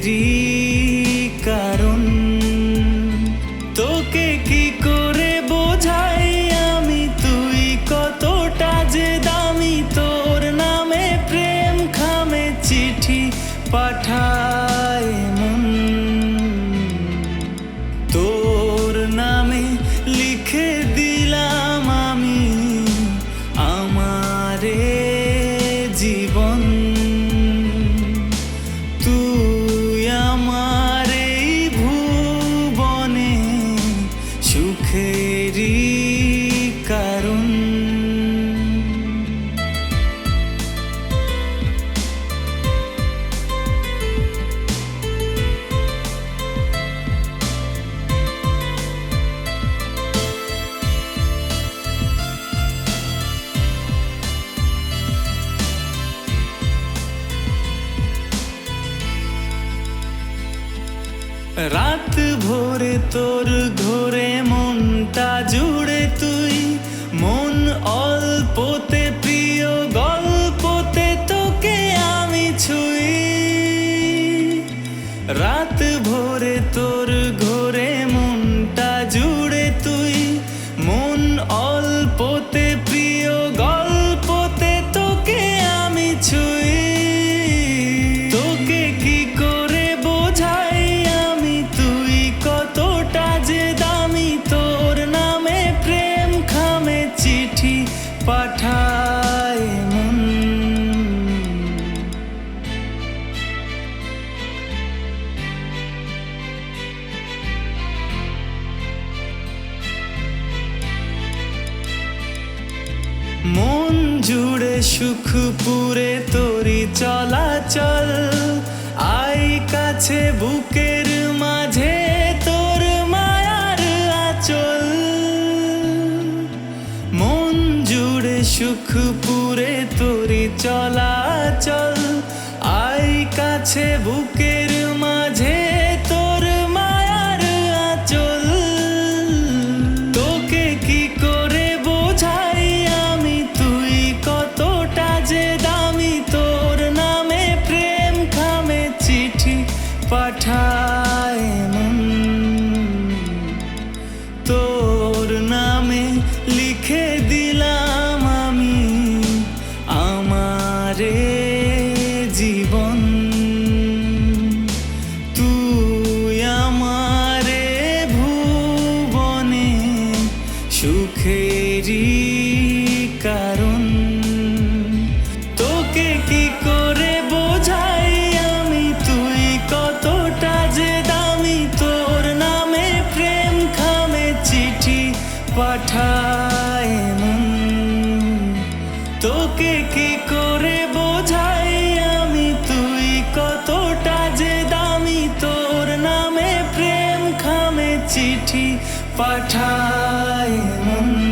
deep. তোর ঘরে মনটা জুড়ে তুই। মন অল্পতে প্রিয়, গল্পতে তোকে আমি ছুই। রাত ভোরে তোর মন জুড়ে সুখপুরে তরি চলাচল। আই কাছে বুকের মাঝে তোর মায়ার আচল। মন জুড়ে সুখপুরে তরি চলাচল। আই কাছে বুকের মা पठा তোকে কি করে বোঝাই আমি? তুই কতটা যে দামি? তোর নামে প্রেম খামে চিঠি পাঠাই। মন